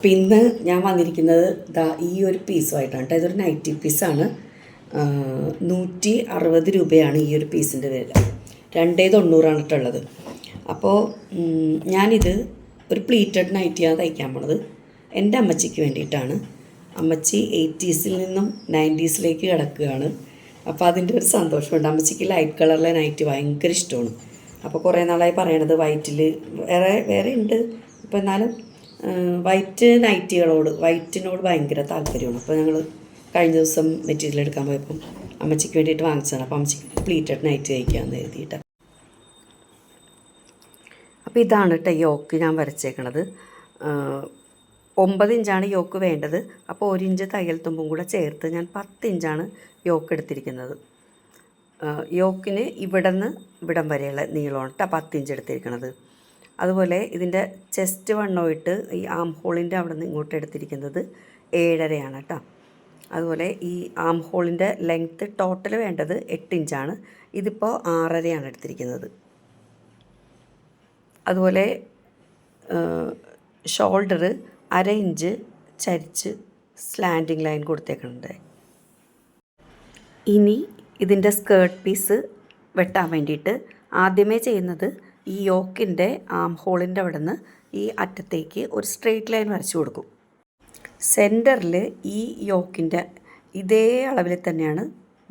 അപ്പം ഇന്ന് ഞാൻ വന്നിരിക്കുന്നത് ദാ ഈ ഒരു പീസുമായിട്ടാണ് കേട്ടോ. ഇതൊരു നൈറ്റി പീസാണ്. നൂറ്റി അറുപത് രൂപയാണ് ഈ ഒരു പീസിന്റെ വില. രണ്ടേ തൊണ്ണൂറാണ് ഇട്ടുള്ളത് അപ്പോൾ ഞാനിത് ഒരു പ്ലീറ്റഡ് നൈറ്റിയാണ് തയ്ക്കാൻ പോണത്. എന്റെ അമ്മച്ചിക്ക് വേണ്ടിയിട്ടാണ്. അമ്മച്ചി എയ്റ്റീസിൽ നിന്നും നയന്റീസിലേക്ക് കിടക്കുകയാണ്. അപ്പോൾ അതിന്റെ ഒരു സന്തോഷമുണ്ട്. അമ്മച്ചിക്ക് ലൈറ്റ് കളറിലെ നൈറ്റി ഭയങ്കര ഇഷ്ടമാണ്. അപ്പോൾ കുറേ നാളായി പറയണത് വൈറ്റിൽ വേറെ വേറെ ഉണ്ട്. ഇപ്പോൾ എന്നാലും വൈറ്റ് നൈറ്റികളോട് വൈറ്റിനോട് ഭയങ്കര താല്പര്യമാണ്. അപ്പോൾ ഞങ്ങൾ കഴിഞ്ഞ ദിവസം മെറ്റീരിയൽ എടുക്കാൻ പോയപ്പം അമ്മച്ചിക്ക് വേണ്ടിയിട്ട് വാങ്ങിച്ചതാണ്. അപ്പോൾ അമ്മച്ചിക്ക് പ്ലീറ്റഡ് നൈറ്റ് കഴിക്കാമെന്ന് എഴുതിയിട്ട്. അപ്പോൾ ഇതാണ് കേട്ടോ യോക്ക് ഞാൻ വരച്ചേക്കണത്. ഒമ്പത് ഇഞ്ചാണ് യോക്ക് വേണ്ടത്. അപ്പോൾ ഒരു ഇഞ്ച് തയ്യൽ തുമ്പും കൂടെ ചേർത്ത് ഞാൻ പത്ത് ഇഞ്ചാണ് യോക്ക് എടുത്തിരിക്കുന്നത്. യോക്കിന് ഇവിടെ നിന്ന് ഇവിടം വരെയുള്ള നീളമാണ് കേട്ടോ പത്ത് ഇഞ്ച് എടുത്തിരിക്കുന്നത് അതുപോലെ ഇതിന്റെ ചെസ്റ്റ് വണ്ണമായിട്ട് ഈ ആം ഹോളിന്റെ അവിടെ നിന്ന് ഇങ്ങോട്ട് എടുത്തിരിക്കുന്നത് ഏഴരയാണ് കേട്ടോ. അതുപോലെ ഈ ആം ഹോളിന്റെ ലെങ്ത്ത് ടോട്ടൽ വേണ്ടത് എട്ട് ഇഞ്ചാണ് ഇതിപ്പോൾ ആറരയാണ് എടുത്തിരിക്കുന്നത്. അതുപോലെ ഷോൾഡർ അര ഇഞ്ച് ചരിച്ച് സ്ലാൻഡിങ് ലൈൻ കൊടുത്തേക്കുന്നുണ്ട്. ഇനി ഇതിന്റെ സ്കേർട്ട് പീസ് വെട്ടാൻ വേണ്ടിയിട്ട് ആദ്യമേ ചെയ്യുന്നത് ഈ യോക്കിന്റെ ആം ഹോളിന്റെ അവിടെ നിന്ന് ഈ അറ്റത്തേക്ക് ഒരു സ്ട്രെയിറ്റ് ലൈൻ വരച്ചു കൊടുക്കും. സെന്ററിൽ ഈ യോക്കിന്റെ ഇതേ അളവിൽ തന്നെയാണ്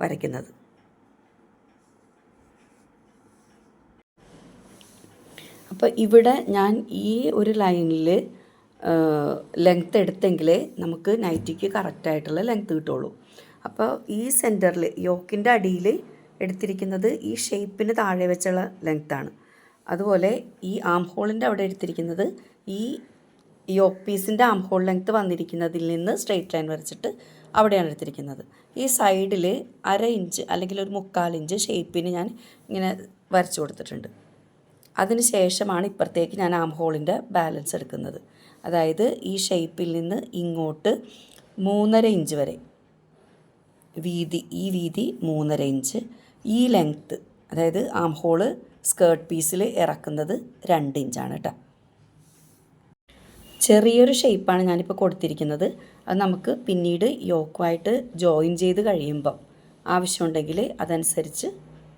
വരയ്ക്കുന്നത്. അപ്പോൾ ഇവിടെ ഞാൻ ഈ ഒരു ലൈനിൽ ലെങ്ത്ത് എടുത്തെങ്കിലേ നമുക്ക് നൈറ്റിക്ക് കറക്റ്റായിട്ടുള്ള ലെങ്ത്ത് കിട്ടുള്ളൂ. അപ്പോൾ ഈ സെന്ററിൽ യോക്കിന്റെ അടിയിൽ എടുത്തിരിക്കുന്നത് ഈ ഷേപ്പിന് താഴെ വെച്ചുള്ള ലെങ്ത്താണ്. അതുപോലെ ഈ ആം ഹോളിന്റെ അവിടെ എടുത്തിരിക്കുന്നത് ഈ ഈ പീസിന്റെ ആം ഹോൾ ലെങ്ത്ത് വന്നിരിക്കുന്നതിൽ നിന്ന് സ്ട്രെയിറ്റ് ലൈൻ വരച്ചിട്ട് അവിടെയാണ് എടുത്തിരിക്കുന്നത്. ഈ സൈഡിൽ അര ഇഞ്ച് അല്ലെങ്കിൽ ഒരു മുക്കാൽ ഇഞ്ച് ഷേപ്പിന് ഞാൻ ഇങ്ങനെ വരച്ചു കൊടുത്തിട്ടുണ്ട്. അതിന് ശേഷമാണ് ഇപ്പുറത്തേക്ക് ഞാൻ ആം ഹോളിന്റെ ബാലൻസ് എടുക്കുന്നത്. അതായത് ഈ ഷേപ്പിൽ നിന്ന് ഇങ്ങോട്ട് മൂന്നര ഇഞ്ച് വരെ. വീതി ഈ വീതി മൂന്നര ഇഞ്ച് ഈ ലെങ്ത്ത് അതായത് ആം ഹോൾ സ്കേർട്ട് പീസിൽ ഇറക്കുന്നത് രണ്ട് ഇഞ്ചാണ് കേട്ടോ. ചെറിയൊരു ഷേപ്പാണ് ഞാനിപ്പോൾ കൊടുത്തിരിക്കുന്നത്. അത് നമുക്ക് പിന്നീട് യോക്കുമായിട്ട് ജോയിൻ ചെയ്ത് കഴിയുമ്പം ആവശ്യമുണ്ടെങ്കിൽ അതനുസരിച്ച്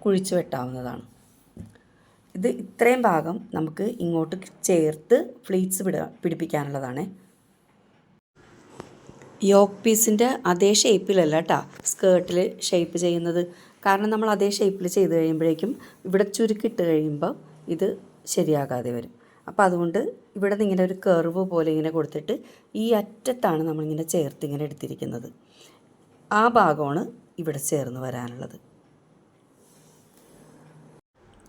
കുഴിച്ചു വെട്ടാവുന്നതാണ്. ഇത് ഇത്രയും ഭാഗം നമുക്ക് ഇങ്ങോട്ട് ചേർത്ത് ഫ്ലീറ്റ്സ് പിടിപ്പിക്കാനുള്ളതാണ്. യോക്ക് പീസിന്റെ അതേ ഷേപ്പിലല്ല കേട്ടോ സ്കേർട്ടിൽ ഷേപ്പ് ചെയ്യുന്നത്. കാരണം നമ്മൾ അതേ ഷേപ്പിൽ ചെയ്ത് കഴിയുമ്പോഴേക്കും ഇവിടെ ചുരുക്കിട്ട് കഴിയുമ്പോൾ ഇത് ശരിയാകാതെ വരും. അപ്പോൾ അതുകൊണ്ട് ഇവിടെ ഇങ്ങനെ ഒരു കർവ് പോലെ ഇങ്ങനെ കൊടുത്തിട്ട് ഈ അറ്റത്താണ് നമ്മളിങ്ങനെ ചേർത്ത് ഇങ്ങനെ എടുത്തിരിക്കുന്നത്. ആ ഭാഗമാണ് ഇവിടെ ചേർന്ന് വരാനുള്ളത്.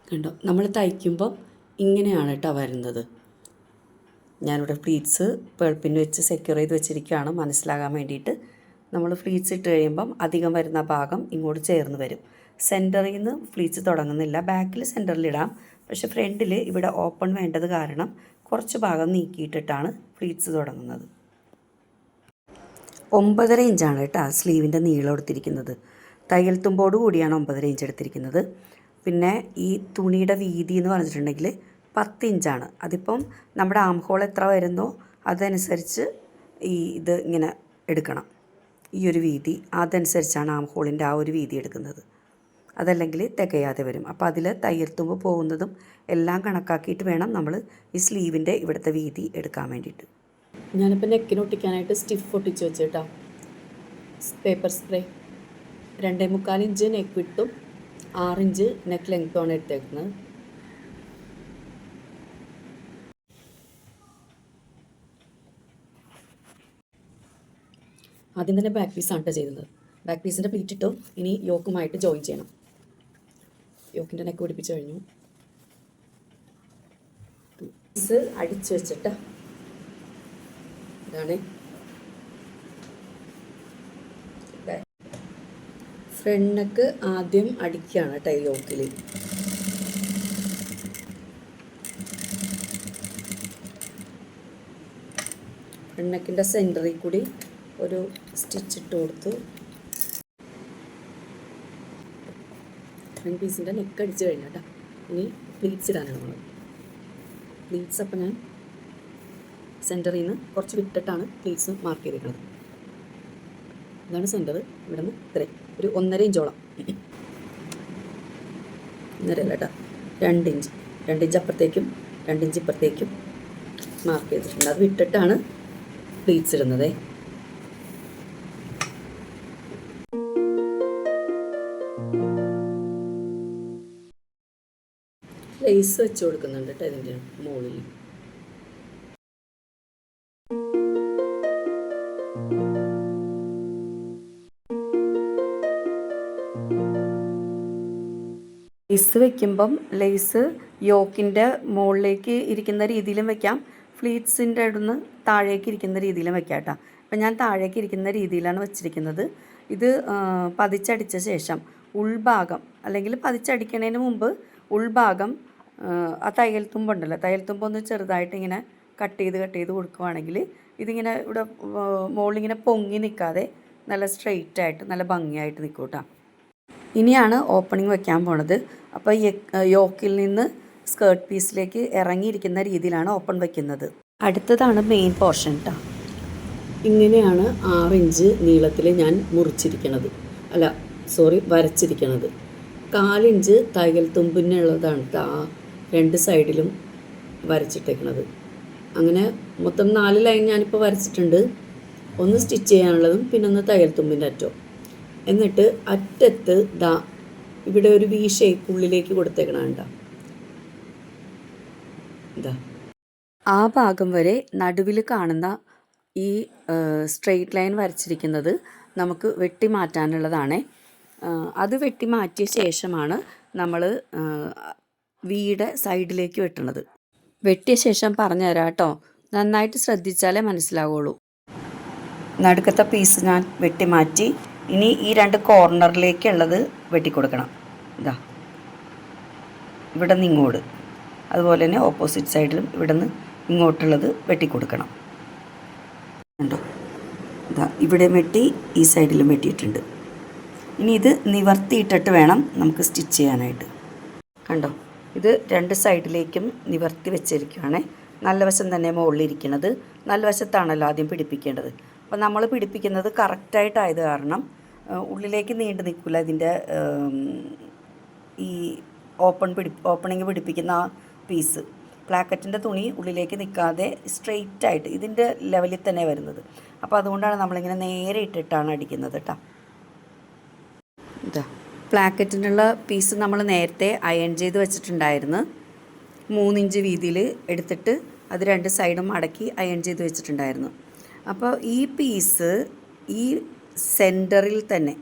കണ്ടോ? നമ്മൾ തയ്ക്കുമ്പോൾ ഇങ്ങനെയാണ് കേട്ടോ വരുന്നത്. ഞാനിവിടെ പ്ലീറ്റ്സ് പേൾപ്പിന് വെച്ച് സെക്യൂർ ചെയ്ത് വെച്ചിരിക്കുകയാണ്. മനസ്സിലാകാൻ വേണ്ടിയിട്ട് നമ്മൾ ഫ്ലീറ്റ്സ് ഇട്ട് കഴിയുമ്പം അധികം വരുന്ന ഭാഗം ഇങ്ങോട്ട് ചേർന്ന് വരും. സെന്ററിൽ നിന്ന് ഫ്ലീറ്റ്സ് തുടങ്ങുന്നില്ല. ബാക്കിൽ സെന്ററിലിടാം പക്ഷേ ഫ്രണ്ടിൽ ഇവിടെ ഓപ്പൺ വേണ്ടത് കാരണം കുറച്ച് ഭാഗം നീക്കിയിട്ടിട്ടാണ് ഫ്ലീറ്റ്സ് തുടങ്ങുന്നത്. ഒമ്പതര ഇഞ്ചാണ് കേട്ടോ സ്ലീവിന്റെ നീളം എടുത്തിരിക്കുന്നത്. തയ്യൽ തുമ്പോട് കൂടിയാണ് ഒമ്പതര ഇഞ്ച് എടുത്തിരിക്കുന്നത്. പിന്നെ ഈ തുണിയുടെ വീതി എന്ന് പറഞ്ഞിട്ടുണ്ടെങ്കിൽ പത്ത് ഇഞ്ചാണ് അതിപ്പം നമ്മുടെ ആംഹോൾ എത്ര വരുന്നോ അതനുസരിച്ച് ഈ ഇത് ഇങ്ങനെ എടുക്കണം. ഈ ഒരു വീതി അതനുസരിച്ചാണ് ആം ഹോളിന്റെ ആ ഒരു വീതി എടുക്കുന്നത്. അതല്ലെങ്കിൽ തികയാതെ വരും. അപ്പോൾ അതിൽ തയ്യൽ തുമ്പ് പോകുന്നതും എല്ലാം കണക്കാക്കിയിട്ട് വേണം നമ്മൾ ഈ സ്ലീവിന്റെ ഇവിടുത്തെ വീതി എടുക്കാൻ വേണ്ടിയിട്ട്. ഞാനിപ്പോൾ നെക്കിന് ഒട്ടിക്കാനായിട്ട് സ്റ്റിഫ് ഒട്ടിച്ച് വെച്ചിട്ടാ. Paper spray. രണ്ടേ മുക്കാൽ ഇഞ്ച് നെക്ക് വിട്ടും ആറിഞ്ച് നെക്ക് ലെങ്ത്തുമാണ് എടുത്തേക്കുന്നത്. ആദ്യം തന്നെ ബാക്ക് പീസാണ് കേട്ടോ ചെയ്യുന്നത് ബാക്ക് പീസിന്റെ പ്ലീറ്റ് ഇട്ടു ഇനി യോക്കുമായിട്ട് ജോയിൻ ചെയ്യണം. യോക്കിന്റെ നെക്ക് പിടിപ്പിച്ച് കഴിഞ്ഞു. പീസ് അടിച്ച് വെച്ചിട്ട് ഇതാണ്. ഫ്രണ്ട് നെക്ക് ആദ്യം അടിക്കുകയാണ് കേട്ടോ ഈ യോക്കിൽ ഫ്രണ്ട് സെന്ററിൽ കൂടി ഒരു സ്റ്റിച്ച് ഇട്ട് കൊടുത്തു ത്രീ പീസിന്റെ നെക്ക് അടിച്ച് കഴിഞ്ഞു കേട്ടോ. ഇനി പ്ലീറ്റ്സ് ഇടാനാണ് നമ്മൾ പ്ലീറ്റ്സ് അപ്പം ഞാൻ സെന്ററിൽ നിന്ന് കുറച്ച് വിട്ടിട്ടാണ് പ്ലീറ്റ്സ് മാർക്ക് ചെയ്തിരിക്കുന്നത്. ഇതാണ് സെന്റർ ഇവിടെ നിന്ന് ഇത്രയും. ഒരു ഒന്നര ഇഞ്ചോളം. ഒന്നര അല്ല കേട്ടോ. രണ്ട് ഇഞ്ച്. രണ്ട് ഇഞ്ച് അപ്പുറത്തേക്കും രണ്ട് ഇഞ്ച് ഇപ്പുറത്തേക്കും മാർക്ക് ചെയ്തിട്ടുണ്ട്. അത് വിട്ടിട്ടാണ് പ്ലീറ്റ്സ് ഇടുന്നത്. ലേസ് വെച്ച് കൊടുക്കുന്നുണ്ട് കേട്ടോ ഇതിന്റെ മുകളിൽ. ലേസ് വെക്കുമ്പം ലേസ് യോക്കിന്റെ മുകളിലേക്ക് ഇരിക്കുന്ന രീതിയിലും വെക്കാം. ഫ്ലീറ്റ്സിന്റെ അടുന്ന് താഴേക്ക് ഇരിക്കുന്ന രീതിയിലും വെക്കാം കേട്ടോ അപ്പം ഞാൻ താഴേക്ക് ഇരിക്കുന്ന രീതിയിലാണ് വെച്ചിരിക്കുന്നത്. ഇത് പതിച്ചടിച്ച ശേഷം ഉൾഭാഗം അല്ലെങ്കിൽ പതിച്ചടിക്കണതിന് മുമ്പ് ഉൾഭാഗം ആ, തയ്യൽ തുമ്പുണ്ടല്ലോ. തയ്യൽ തുമ്പൊന്ന് ചെറുതായിട്ട് ഇങ്ങനെ കട്ട് ചെയ്ത് കട്ട് ചെയ്ത് കൊടുക്കുവാണെങ്കിൽ ഇതിങ്ങനെ ഇവിടെ മുകളിലിങ്ങനെ പൊങ്ങി നിൽക്കാതെ നല്ല സ്ട്രെയിറ്റ് ആയിട്ട് നല്ല ഭംഗിയായിട്ട് നിൽക്കും കേട്ടോ ഇനിയാണ് ഓപ്പണിംഗ് വെക്കാൻ പോണത്. അപ്പോൾ യോക്കിൽ നിന്ന് സ്കേർട്ട് പീസിലേക്ക് ഇറങ്ങിയിരിക്കുന്ന രീതിയിലാണ് ഓപ്പൺ വയ്ക്കുന്നത് അടുത്തതാണ് മെയിൻ പോർഷൻ കേട്ടോ ഇങ്ങനെയാണ് ആറ് ഇഞ്ച് നീളത്തിൽ ഞാൻ മുറിച്ചിരിക്കണത്. അല്ല സോറി വരച്ചിരിക്കണത്. കാലിഞ്ച് തയ്യൽ തുമ്പിനുള്ളതാണ് കേട്ടോ രണ്ട് സൈഡിലും വരച്ചിട്ടേക്കണത്. അങ്ങനെ മൊത്തം നാല് ലൈൻ ഞാനിപ്പോൾ വരച്ചിട്ടുണ്ട്. ഒന്ന് സ്റ്റിച്ച് ചെയ്യാനുള്ളതും പിന്നെ ഒന്ന് തയ്യൽ തുമ്പിന്റെ അറ്റവും. എന്നിട്ട് അറ്റത്ത് ദാ ഇവിടെ ഒരു വി ഷേപ്പ് ഉള്ളിലേക്ക് കൊടുത്തേക്കണം ആ ഭാഗം വരെ നടുവിൽ കാണുന്ന ഈ സ്ട്രെയിറ്റ് ലൈൻ വരച്ചിരിക്കുന്നത് നമുക്ക് വെട്ടി മാറ്റാനുള്ളതാണ്. അത് വെട്ടി മാറ്റിയ ശേഷമാണ് നമ്മൾ വീടെ സൈഡിലേക്ക് വെട്ടണത്. വെട്ടിയ ശേഷം പറഞ്ഞു തരാം കേട്ടോ നന്നായിട്ട് ശ്രദ്ധിച്ചാലേ മനസ്സിലാവുള്ളൂ. നടുക്കത്തെ പീസ് ഞാൻ വെട്ടി മാറ്റി ഇനി ഈ രണ്ട് കോർണറിലേക്കുള്ളത് വെട്ടിക്കൊടുക്കണം. ഇതാ. ഇവിടെ നിന്ന് ഇങ്ങോട്ട്. അതുപോലെ തന്നെ ഓപ്പോസിറ്റ് സൈഡിലും ഇവിടെ നിന്ന് ഇങ്ങോട്ടുള്ളത് വെട്ടിക്കൊടുക്കണം. കണ്ടോ? ഇതാ ഇവിടെ വെട്ടി ഈ സൈഡിലും വെട്ടിയിട്ടുണ്ട്. ഇനി ഇത് നിവർത്തിയിട്ടിട്ട് വേണം നമുക്ക് സ്റ്റിച്ച് ചെയ്യാനായിട്ട്. കണ്ടോ? ഇത് രണ്ട് സൈഡിലേക്കും നിവർത്തി വെച്ചിരിക്കുകയാണ് നല്ല വശം തന്നെ മുകളിലിരിക്കുന്നത്. നല്ല വശത്താണല്ലോ ആദ്യം പിടിപ്പിക്കേണ്ടത്. അപ്പോൾ നമ്മൾ പിടിപ്പിക്കുന്നത് കറക്റ്റായിട്ടായത് കാരണം ഉള്ളിലേക്ക് നീണ്ടു നിൽക്കില്ല. ഇതിന്റെ ഈ ഓപ്പൺ പിടി ഓപ്പണിങ് പിടിപ്പിക്കുന്ന ആ പീസ്. പ്ലാക്കറ്റിന്റെ തുണി ഉള്ളിലേക്ക് നിൽക്കാതെ സ്ട്രെയിറ്റ് ആയിട്ട് ഇതിന്റെ ലെവലിൽ തന്നെ വരുന്നത്. അപ്പോൾ അതുകൊണ്ടാണ് നമ്മളിങ്ങനെ നേരെ ഇട്ടിട്ടാണ് അടിക്കുന്നത് കേട്ടോ. ഇതാ. പ്ലാക്കറ്റിനുള്ള പീസ് നമ്മൾ നേരത്തെ അയൺ ചെയ്ത് വെച്ചിട്ടുണ്ടായിരുന്നു. മൂന്നിഞ്ച് വീതിയിൽ എടുത്തിട്ട് അത് രണ്ട് സൈഡും മടക്കി അയൺ ചെയ്ത് വെച്ചിട്ടുണ്ടായിരുന്നു. അപ്പോൾ ഈ പീസ് ഈ സെന്ററിൽ തന്നെ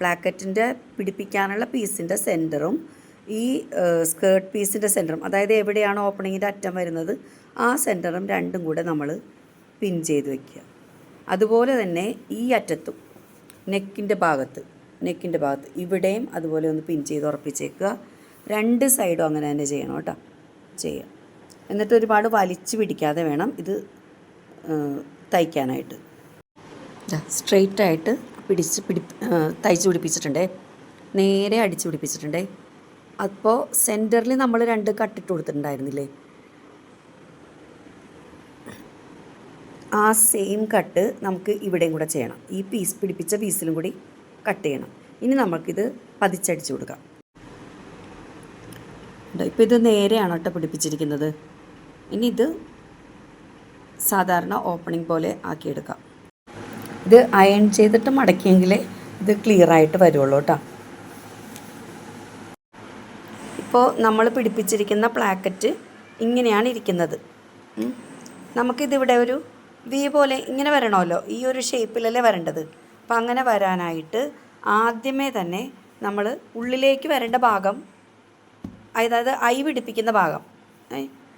പ്ലാക്കറ്റിന്റെ പിടിപ്പിക്കാനുള്ള പീസിന്റെ സെന്ററും ഈ സ്കേർട്ട് പീസിന്റെ സെന്ററും അതായത് എവിടെയാണ് ഓപ്പണിങ്ങിന്റെ അറ്റം വരുന്നത് ആ സെന്ററും രണ്ടും കൂടെ നമ്മൾ പിൻ ചെയ്ത് വയ്ക്കുക അതുപോലെ തന്നെ ഈ അറ്റത്തും നെക്കിന്റെ ഭാഗത്ത് നെക്കിന്റെ ഭാഗത്ത്. ഇവിടെയും അതുപോലെ ഒന്ന് പിൻ ചെയ്ത് ഉറപ്പിച്ചേക്കുക. രണ്ട് സൈഡും അങ്ങനെ തന്നെ ചെയ്യണം കേട്ടോ. ചെയ്യുക എന്നിട്ട് ഒരുപാട് വലിച്ചു പിടിക്കാതെ വേണം ഇത് തയ്ക്കാനായിട്ട്. സ്ട്രെയിറ്റ് ആയിട്ട് പിടിച്ച് പിടി തയ്ച്ച് പിടിപ്പിച്ചിട്ടുണ്ടേ. നേരെ അടിച്ച് പിടിപ്പിച്ചിട്ടുണ്ടേ. അപ്പോൾ സെന്ററിൽ നമ്മൾ രണ്ട് കട്ടിട്ട് കൊടുത്തിട്ടുണ്ടായിരുന്നില്ലേ? ആ സെയിം കട്ട് നമുക്ക് ഇവിടെയും കൂടെ ചെയ്യണം. ഈ പീസ് പിടിപ്പിച്ച പീസിലും കൂടി കട്ട് ചെയ്യണം. ഇനി നമുക്കിത് പതിച്ചടിച്ചു കൊടുക്കാം. ഇപ്പോൾ ഇത് നേരെയാണ് കേട്ടോ പിടിപ്പിച്ചിരിക്കുന്നത്. ഇനി ഇത് സാധാരണ ഓപ്പണിംഗ് പോലെ ആക്കിയെടുക്കാം. ഇത് അയൺ ചെയ്തിട്ട് മടക്കിയെങ്കിലേ ഇത് ക്ലിയറായിട്ട് വരുള്ളൂ കേട്ടോ. ഇപ്പോൾ നമ്മൾ പിടിപ്പിച്ചിരിക്കുന്ന പ്ലാക്കറ്റ് ഇങ്ങനെയാണ് ഇരിക്കുന്നത്. നമുക്കിതിവിടെ ഒരു വി പോലെ ഇങ്ങനെ വരണമല്ലോ. ഈ ഒരു ഷേപ്പിലല്ലേ വരേണ്ടത്? അപ്പം അങ്ങനെ വരാനായിട്ട് ആദ്യമേ തന്നെ നമ്മൾ ഉള്ളിലേക്ക് വരേണ്ട ഭാഗം അതായത് ഐ പിടിപ്പിക്കുന്ന ഭാഗം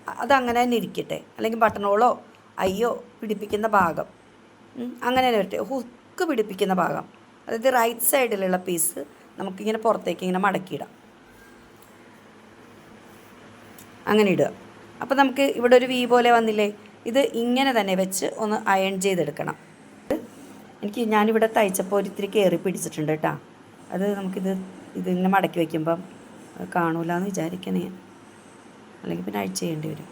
അതങ്ങനെ തന്നെ ഇരിക്കട്ടെ. അല്ലെങ്കിൽ ബട്ടണോളോ അയ്യോ പിടിപ്പിക്കുന്ന ഭാഗം അങ്ങനെ തന്നെ വരട്ടെ. ഹുക്ക് പിടിപ്പിക്കുന്ന ഭാഗം അതായത് റൈറ്റ് സൈഡിലുള്ള പീസ് നമുക്കിങ്ങനെ പുറത്തേക്ക് ഇങ്ങനെ മടക്കിയിടാം. അങ്ങനെ ഇടുക. അപ്പോൾ നമുക്ക് ഇവിടെ ഒരു വി പോലെ വന്നില്ലേ? ഇത് ഇങ്ങനെ തന്നെ വെച്ച് ഒന്ന് അയൺ ചെയ്തെടുക്കണം. എനിക്ക് ഞാനിവിടെ തയ്ച്ചപ്പോൾ ഒരിത്തിരി കയറി പിടിച്ചിട്ടുണ്ട് കേട്ടോ. അത് നമുക്കിത് ഇതിങ്ങനെ മടക്കി വയ്ക്കുമ്പം കാണൂല എന്ന് വിചാരിക്കണേ അല്ലെങ്കിൽ പിന്നെ അഴിച്ച് ചെയ്യേണ്ടി വരും.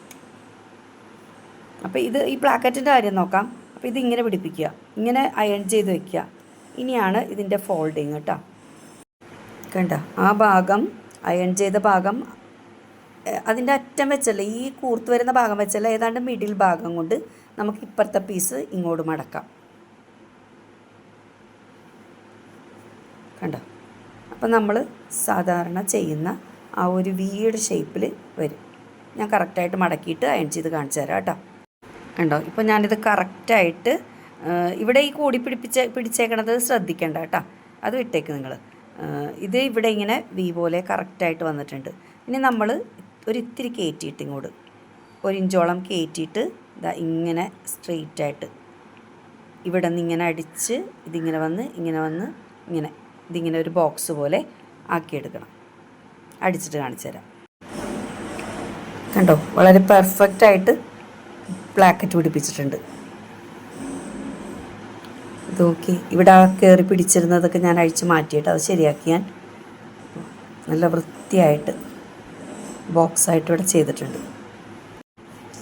അപ്പോൾ ഇത് ഈ പ്ലാക്കറ്റിന്റെ കാര്യം നോക്കാം. അപ്പോൾ ഇത് ഇങ്ങനെ പിടിപ്പിക്കുക. ഇങ്ങനെ അയൺ ചെയ്ത് വെക്കുക ഇനിയാണ് ഇതിന്റെ ഫോൾഡിങ് കേട്ടോ. കണ്ട? ആ ഭാഗം അയൺ ചെയ്ത ഭാഗം അതിന്റെ അറ്റം വെച്ചല്ല ഈ കൂർത്ത് വരുന്ന ഭാഗം വെച്ചല്ല ഏതാണ്ട് മിഡിൽ ഭാഗം കൊണ്ട് നമുക്ക് ഇപ്പുറത്തെ പീസ് ഇങ്ങോട്ട് മടക്കാം. കണ്ടോ? അപ്പം നമ്മൾ സാധാരണ ചെയ്യുന്ന ആ ഒരു വീട് ഷേപ്പിൽ വരും. ഞാൻ കറക്റ്റായിട്ട് മടക്കിയിട്ട് അയൺ ചെയ്ത് കാണിച്ചു തരാം കേട്ടോ. കണ്ടോ? ഇപ്പോൾ ഞാനിത് കറക്റ്റായിട്ട് ഇവിടെ ഈ കൂടി പിടിപ്പിച്ച പിടിച്ചേക്കണത് ശ്രദ്ധിക്കേണ്ട കേട്ടോ. അത് വിട്ടേക്ക് നിങ്ങൾ ഇത് ഇവിടെ ഇങ്ങനെ വി പോലെ കറക്റ്റായിട്ട് വന്നിട്ടുണ്ട്. ഇനി നമ്മൾ ഒരു ഇത്തിരി കയറ്റിയിട്ട് ഇങ്ങോട്ട്. ഒരു ഇഞ്ചോളം കയറ്റിയിട്ട് ഇതാ ഇങ്ങനെ സ്ട്രെയിറ്റായിട്ട് ഇവിടെ നിന്ന് ഇങ്ങനെ അടിച്ച് ഇതിങ്ങനെ വന്ന് ഇങ്ങനെ വന്ന് ഇങ്ങനെ. ഇതിങ്ങനെ ഒരു ബോക്സ് പോലെ ആക്കിയെടുക്കണം. അടിച്ചിട്ട് കാണിച്ചു തരാം. കണ്ടോ? വളരെ പെർഫെക്റ്റ് ആയിട്ട് ബ്ലാക്കറ്റ് പിടിപ്പിച്ചിട്ടുണ്ട്. ഇത് നോക്കി. ഇവിടെ കയറി പിടിച്ചിരുന്നതൊക്കെ ഞാൻ അഴിച്ച് മാറ്റിയിട്ട് അത് ശരിയാക്കി ഞാൻ നല്ല വൃത്തിയായിട്ട് ബോക്സായിട്ട് ഇവിടെ ചെയ്തിട്ടുണ്ട്.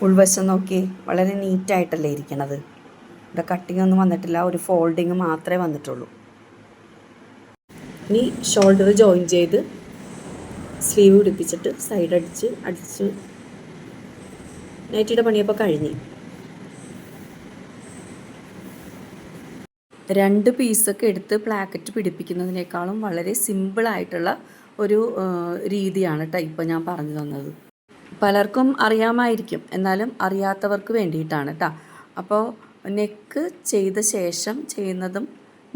ഉൾവശം നോക്കി. വളരെ നീറ്റായിട്ടല്ലേ ഇരിക്കണത്. ഇവിടെ കട്ടിങ് ഒന്നും വന്നിട്ടില്ല. ഒരു ഫോൾഡിങ് മാത്രമേ വന്നിട്ടുള്ളൂ. ഇനി ഷോൾഡർ ജോയിൻ ചെയ്ത് സ്ലീവ് പിടിപ്പിച്ചിട്ട് സൈഡ് അടിച്ച് അടിച്ച്. നൈറ്റിയുടെ പണിയപ്പോൾ കഴിഞ്ഞ്. രണ്ട് പീസൊക്കെ എടുത്ത് പ്ലാക്കറ്റ് പിടിപ്പിക്കുന്നതിനേക്കാളും വളരെ സിമ്പിളായിട്ടുള്ള ഒരു രീതിയാണ് കേട്ടോ ഇപ്പോൾ ഞാൻ പറഞ്ഞു തന്നത്. പലർക്കും അറിയാമായിരിക്കും. എന്നാലും അറിയാത്തവർക്ക് വേണ്ടിയിട്ടാണ് കേട്ടോ അപ്പോൾ നെക്ക് ചെയ്ത ശേഷം ചെയ്യുന്നതും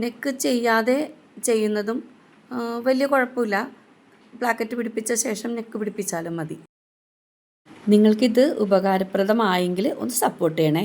നെക്ക് ചെയ്യാതെ ചെയ്യുന്നതും വലിയ കുഴപ്പമില്ല. ബ്ലാക്കറ്റ് പിടിപ്പിച്ച ശേഷം നെക്ക് പിടിപ്പിച്ചാലും മതി. നിങ്ങൾക്കിത് ഉപകാരപ്രദമായെങ്കിൽ ഒന്ന് സപ്പോർട്ട് ചെയ്യണേ.